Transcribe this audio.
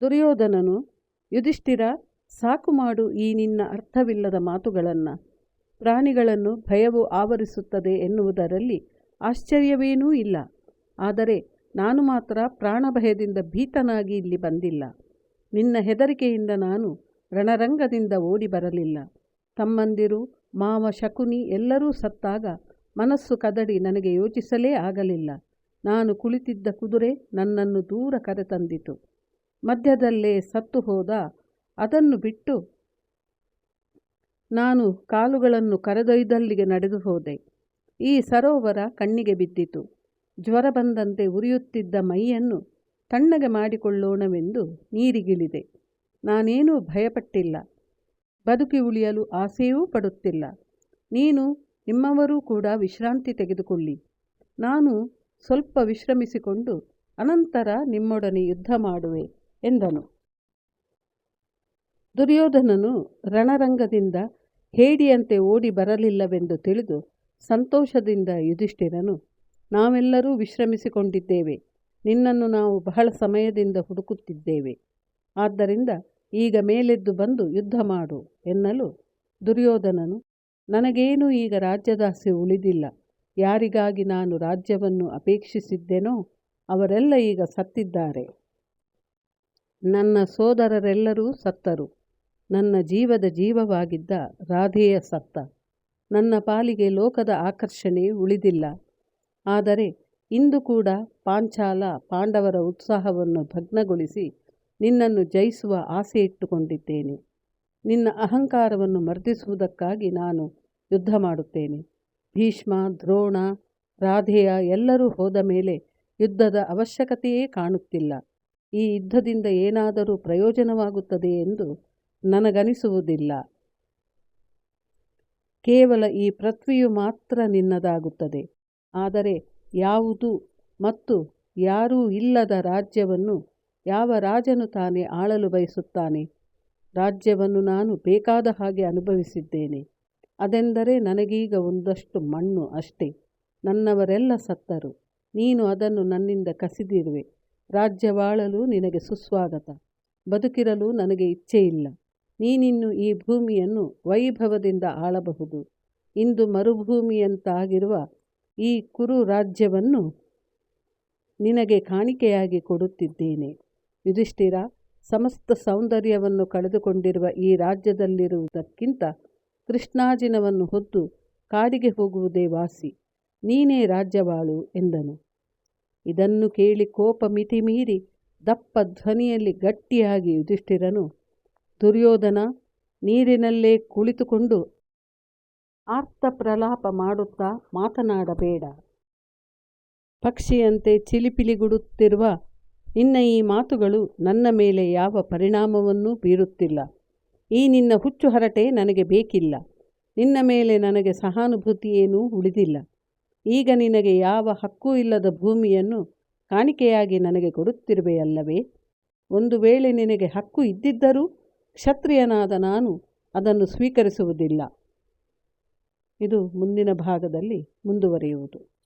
ದುರ್ಯೋಧನನು, ಯುಧಿಷ್ಠಿರ, ಸಾಕು ಮಾಡು ಈ ನಿನ್ನ ಅರ್ಥವಿಲ್ಲದ ಮಾತುಗಳನ್ನು. ಪ್ರಾಣಿಗಳನ್ನು ಭಯವು ಆವರಿಸುತ್ತದೆ ಎನ್ನುವುದರಲ್ಲಿ ಆಶ್ಚರ್ಯವೇನೂ ಇಲ್ಲ. ಆದರೆ ನಾನು ಮಾತ್ರ ಪ್ರಾಣಭಯದಿಂದ ಭೀತನಾಗಿ ಇಲ್ಲಿ ಬಂದಿಲ್ಲ. ನಿನ್ನ ಹೆದರಿಕೆಯಿಂದ ನಾನು ರಣರಂಗದಿಂದ ಓಡಿ ಬರಲಿಲ್ಲ ತಮ್ಮಂದಿರು, ಮಾವ, ಶಕುನಿ ಎಲ್ಲರೂ ಸತ್ತಾಗ ಮನಸ್ಸು ಕದಡಿ ನನಗೆ ಯೋಚಿಸಲೇ ಆಗಲಿಲ್ಲ. ನಾನು ಕುಳಿತಿದ್ದ ಕುದುರೆ ನನ್ನನ್ನು ದೂರ ಕರೆತಂದಿತು. ಮಧ್ಯದಲ್ಲೇ ಸತ್ತು ಹೋದ. ಅದನ್ನು ಬಿಟ್ಟು ನಾನು ಕಾಲುಗಳನ್ನು ಕರೆದೊಯ್ದಲ್ಲಿಗೆ ನಡೆದು ಹೋದೆ. ಈ ಸರೋವರ ಕಣ್ಣಿಗೆ ಬಿದ್ದಿತು. ಜ್ವರ ಬಂದಂತೆ ಉರಿಯುತ್ತಿದ್ದ ಮೈಯನ್ನು ತಣ್ಣಗೆ ಮಾಡಿಕೊಳ್ಳೋಣವೆಂದು ನೀರಿಗಿಳಿದೆ. ನಾನೇನೂ ಭಯಪಟ್ಟಿಲ್ಲ. ಬದುಕಿ ಉಳಿಯಲು ಆಸೆಯೂ ಪಡುತ್ತಿಲ್ಲ. ನೀನು ನಿಮ್ಮವರೂ ಕೂಡ ವಿಶ್ರಾಂತಿ ತೆಗೆದುಕೊಳ್ಳಿ. ನಾನು ಸ್ವಲ್ಪ ವಿಶ್ರಮಿಸಿಕೊಂಡು ಅನಂತರ ನಿಮ್ಮೊಡನೆ ಯುದ್ಧ ಮಾಡುವೆ. ಎಂದನು. ದುರ್ಯೋಧನನು ರಣರಂಗದಿಂದ ಹೇಡಿಯಂತೆ ಓಡಿ ಬರಲಿಲ್ಲವೆಂದು ತಿಳಿದು ಸಂತೋಷದಿಂದ ಯುಧಿಷ್ಠಿರನು, ನಾವೆಲ್ಲರೂ ವಿಶ್ರಮಿಸಿಕೊಂಡಿದ್ದೇವೆ. ನಿನ್ನನ್ನು ನಾವು ಬಹಳ ಸಮಯದಿಂದ ಹುಡುಕುತ್ತಿದ್ದೇವೆ. ಆದ್ದರಿಂದ ಈಗ ಮೇಲೆದ್ದು ಬಂದು ಯುದ್ಧ ಮಾಡು ಎನ್ನಲು ದುರ್ಯೋಧನನು, ನನಗೇನೂ ಈಗ ರಾಜ್ಯದಾಸೆ ಉಳಿದಿಲ್ಲ. ಯಾರಿಗಾಗಿ ನಾನು ರಾಜ್ಯವನ್ನು ಅಪೇಕ್ಷಿಸಿದ್ದೆನೋ ಅವರೆಲ್ಲ ಈಗ ಸತ್ತಿದ್ದಾರೆ. ನನ್ನ ಸೋದರರೆಲ್ಲರೂ ಸತ್ತರು. ನನ್ನ ಜೀವದ ಜೀವವಾಗಿದ್ದ ರಾಧೆಯ ಸತ್ತ. ನನ್ನ ಪಾಲಿಗೆ ಲೋಕದ ಆಕರ್ಷಣೆ ಉಳಿದಿಲ್ಲ. ಆದರೆ ಇಂದು ಕೂಡ ಪಾಂಚಾಲ ಪಾಂಡವರ ಉತ್ಸಾಹವನ್ನು ಭಗ್ನಗೊಳಿಸಿ ನಿನ್ನನ್ನು ಜಯಿಸುವ ಆಸೆ ಇಟ್ಟುಕೊಂಡಿದ್ದೇನೆ. ನಿನ್ನ ಅಹಂಕಾರವನ್ನು ಮರ್ದಿಸುವುದಕ್ಕಾಗಿ ನಾನು ಯುದ್ಧ ಮಾಡುತ್ತೇನೆ. ಭೀಷ್ಮ, ದ್ರೋಣ, ರಾಧೆಯ ಎಲ್ಲರೂ ಹೋದ ಮೇಲೆ ಯುದ್ಧದ ಅವಶ್ಯಕತೆಯೇ ಕಾಣುತ್ತಿಲ್ಲ. ಈ ಯುದ್ಧದಿಂದ ಏನಾದರೂ ಪ್ರಯೋಜನವಾಗುತ್ತದೆ ಎಂದು ನನಗನಿಸುವುದಿಲ್ಲ. ಕೇವಲ ಈ ಪೃಥ್ವಿಯು ಮಾತ್ರ ನಿನ್ನದಾಗುತ್ತದೆ. ಆದರೆ ಯಾವುದು ಮತ್ತು ಯಾರೂ ಇಲ್ಲದ ರಾಜ್ಯವನ್ನು ಯಾವ ರಾಜನು ತಾನೇ ಆಳಲು ಬಯಸುತ್ತಾನೆ? ರಾಜ್ಯವನ್ನು ನಾನು ಬೇಕಾದ ಹಾಗೆ ಅನುಭವಿಸಿದ್ದೇನೆ. ಅದೆಂದರೆ ನನಗೀಗ ಒಂದಷ್ಟು ಮಣ್ಣು ಅಷ್ಟೇ. ನನ್ನವರೆಲ್ಲ ಸತ್ತರು. ನೀನು ಅದನ್ನು ನನ್ನಿಂದ ಕಸಿದಿರುವೆ. ರಾಜ್ಯವಾಳಲು ನಿನಗೆ ಸುಸ್ವಾಗತ. ಬದುಕಿರಲು ನನಗೆ ಇಚ್ಛೆಯಿಲ್ಲ. ನೀನಿನ್ನು ಈ ಭೂಮಿಯನ್ನು ವೈಭವದಿಂದ ಆಳಬಹುದು. ಇಂದು ಮರುಭೂಮಿಯಂತಾಗಿರುವ ಈ ಕುರು ರಾಜ್ಯವನ್ನು ನಿನಗೆ ಕಾಣಿಕೆಯಾಗಿ ಕೊಡುತ್ತಿದ್ದೇನೆ. ಯುಧಿಷ್ಠಿರ, ಸಮಸ್ತ ಸೌಂದರ್ಯವನ್ನು ಕಳೆದುಕೊಂಡಿರುವ ಈ ರಾಜ್ಯದಲ್ಲಿರುವುದಕ್ಕಿಂತ ಕೃಷ್ಣಾಜಿನವನ್ನು ಹೊತ್ತು ಕಾಡಿಗೆ ಹೋಗುವುದೇ ವಾಸಿ. ನೀನೇ ರಾಜ್ಯವಾಳು ಎಂದನು. ಇದನ್ನು ಕೇಳಿ ಕೋಪ ಮಿತಿ ಮೀರಿ ದಪ್ಪ ಧ್ವನಿಯಲ್ಲಿ ಗಟ್ಟಿಯಾಗಿ ಯುಧಿಷ್ಠಿರನು, ದುರ್ಯೋಧನ ನೀರಿನಲ್ಲೇ ಕುಳಿತುಕೊಂಡು ಆರ್ತ ಪ್ರಲಾಪ ಮಾಡುತ್ತಾ ಮಾತನಾಡಬೇಡ. ಪಕ್ಷಿಯಂತೆ ಚಿಲಿಪಿಲಿಗುಡುತ್ತಿರುವ ನಿನ್ನ ಈ ಮಾತುಗಳು ನನ್ನ ಮೇಲೆ ಯಾವ ಪರಿಣಾಮವನ್ನೂ ಬೀರುತ್ತಿಲ್ಲ. ಈ ನಿನ್ನ ಹುಚ್ಚು ಹರಟೆ ನನಗೆ ಬೇಕಿಲ್ಲ. ನಿನ್ನ ಮೇಲೆ ನನಗೆ ಸಹಾನುಭೂತಿಯೇನೂ ಉಳಿದಿಲ್ಲ. ಈಗ ನಿನಗೆ ಯಾವ ಹಕ್ಕೂ ಇಲ್ಲದ ಭೂಮಿಯನ್ನು ಕಾಣಿಕೆಯಾಗಿ ನನಗೆ ಕೊಡುತ್ತಿರುವೆಯಲ್ಲವೇ? ಒಂದು ವೇಳೆ ನಿನಗೆ ಹಕ್ಕು ಇದ್ದಿದ್ದರೂ ಕ್ಷತ್ರಿಯನಾದ ನಾನು ಅದನ್ನು ಸ್ವೀಕರಿಸುವುದಿಲ್ಲ. ಇದು ಮುಂದಿನ ಭಾಗದಲ್ಲಿ ಮುಂದುವರಿಯುವುದು.